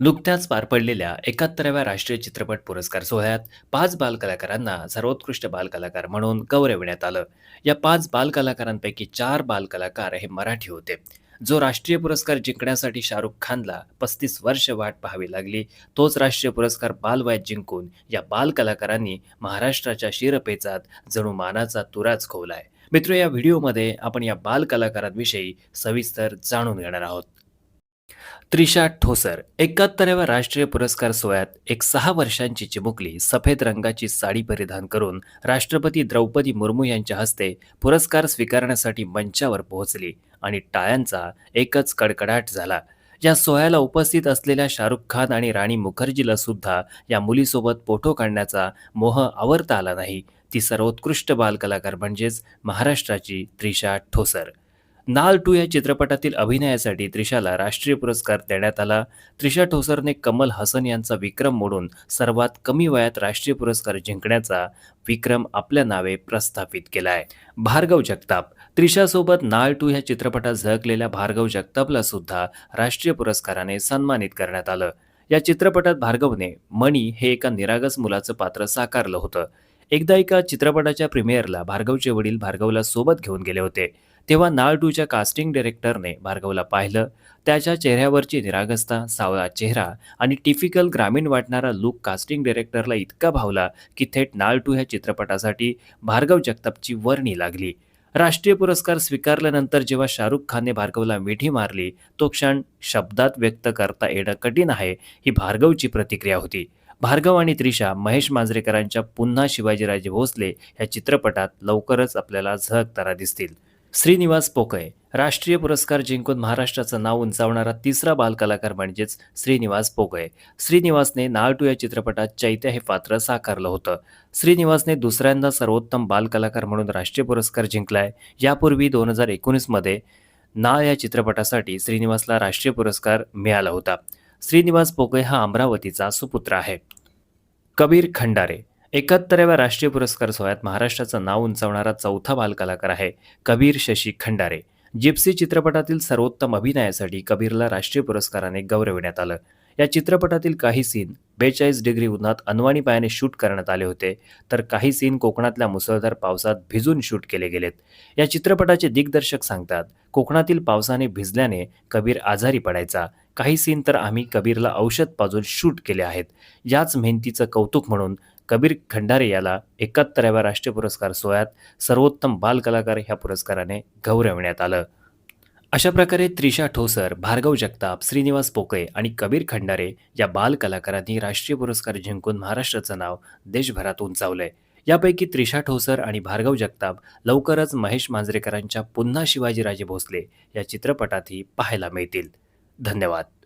नुकत्याच पार पडलेल्या एकाहत्तराव्या राष्ट्रीय चित्रपट पुरस्कार सोहळ्यात पाच बालकलाकारांना सर्वोत्कृष्ट बालकलाकार म्हणून गौरविण्यात आलं. या पाच बालकलाकारांपैकी चार बालकलाकार हे मराठी होते. जो राष्ट्रीय पुरस्कार जिंकण्यासाठी शाहरुख खानला पस्तीस वर्ष वाट पाहावी लागली तोच राष्ट्रीय पुरस्कार बालवयात जिंकून या बालकलाकारांनी महाराष्ट्राच्या शिरपेचात जणू मानाचा तुराच खोवलाय. मित्र या व्हिडिओमध्ये आपण या बालकलाकारांविषयी सविस्तर जाणून घेणार आहोत. त्रिशा ठोसर एकाहत्तराव्या राष्ट्रीय पुरस्कार सोहळ्यात एक सहा वर्षांची चिमुकली सफेद रंगाची साडी परिधान करून राष्ट्रपती द्रौपदी मुर्मू यांच्या हस्ते पुरस्कार स्वीकारण्यासाठी मंचावर पोहोचली आणि टाळ्यांचा एकच कडकडाट झाला. या सोहळ्याला उपस्थित असलेल्या शाहरुख खान आणि राणी मुखर्जीला सुद्धा या मुलीसोबत फोटो काढण्याचा मोह आवरता आला नाही. ती सर्वोत्कृष्ट बालकलाकार म्हणजेच महाराष्ट्राची त्रिशा ठोसर. नाल टू या चित्रपटातील अभिनयासाठी त्रिशाला राष्ट्रीय पुरस्कार देण्यात आला. त्रिशा ठोसरने कमल हसन यांचा विक्रम मोडून सर्वात कमी वयात राष्ट्रीय पुरस्कार जिंकण्याचा विक्रम आपल्या नावे प्रस्थापित केला आहे भार्गव जगताप. त्रिशासोबत नाळ टू ह्या चित्रपटात झळकलेल्या भार्गव जगतापला सुद्धा राष्ट्रीय पुरस्काराने सन्मानित करण्यात आलं. या चित्रपटात भार्गवने मणी हे एका निरागस मुलाचं पात्र साकारलं होतं. एकदा एका चित्रपटाच्या प्रीमियरला भार्गवचे वडील भार्गवला सोबत घेऊन गेले होते. तेव्हा नाळ टूच्या कास्टिंग डिरेक्टरने भार्गवला पाहिलं. त्याच्या चेहऱ्यावरची निरागस्ता सावळा चेहरा आणि टिपिकल ग्रामीण वाटणारा लुक कास्टिंग डिरेक्टरला इतका भावला की थेट नाळ टू ह्या चित्रपटासाठी भार्गव जगतापची वर्णी लागली. राष्ट्रीय पुरस्कार स्वीकारल्यानंतर जेव्हा शाहरुख खानने भार्गवला मिठी मारली तो क्षण शब्दात व्यक्त करता येणं कठीण आहे ही भार्गवची प्रतिक्रिया होती. भार्गव आणि त्रिशा महेश मांजरेकरांच्या पुन्हा शिवाजीराजे भोसले या चित्रपटात लवकरच आपल्याला झळकताना दिसतील. श्रीनिवास पोकळे राष्ट्रीय पुरस्कार जिंकून महाराष्ट्राचं नाव उंचावणारा तिसरा बालकलाकार म्हणजेच श्रीनिवास पोकळे. श्रीनिवासने नाळटू या चित्रपटात चैत्य हे पात्र साकारलं होतं. श्रीनिवासने दुसऱ्यांदा सर्वोत्तम बालकलाकार म्हणून राष्ट्रीय पुरस्कार जिंकलाय. यापूर्वी दोन हजार एकोणीसमध्ये नाळ या चित्रपटासाठी श्रीनिवासला राष्ट्रीय पुरस्कार मिळाला होता. श्रीनिवास पोकळे हा अमरावतीचा सुपुत्र आहे. कबीर खंडारे एकाहत्तराव्या राष्ट्रीय पुरस्कार सोहळ्यात महाराष्ट्राचं नाव उंचावणारा चौथा बालकलाकार आहे कबीर शशी खंडारे. जिप्सी चित्रपटातील सर्वोत्तम अभिनयासाठी कबीरला राष्ट्रीय पुरस्काराने गौरविण्यात आलं. या चित्रपटातील काही सीन बेचाळीस डिग्री उन्हात अनवाणी पायाने शूट करण्यात आले होते तर काही सीन कोकणातल्या मुसळधार पावसात भिजून शूट केले गेलेत. या चित्रपटाचे दिग्दर्शक सांगतात कोकणातील पावसाने भिजल्याने कबीर आजारी पडायचा. काही सीन तर आम्ही कबीरला औषध पाजून शूट केले आहेत. याच मेहनतीचं कौतुक म्हणून कबीर खंडारे याला एकाहत्तराव्या राष्ट्रीय पुरस्कार सोहळ्यात सर्वोत्तम बालकलाकार ह्या पुरस्काराने गौरवण्यात आलं. अशा प्रकारे त्रिशा ठोसर भार्गव जगताप श्रीनिवास पोकळे आणि कबीर खंडारे या बालकलाकारांनी राष्ट्रीय पुरस्कार जिंकून महाराष्ट्राचं नाव देशभरात उंचावलंय. यापैकी त्रिशा ठोसर आणि भार्गव जगताप लवकरच महेश मांजरेकरांच्या पुन्हा शिवाजीराजे भोसले या चित्रपटातही पाहायला मिळतील. धन्यवाद.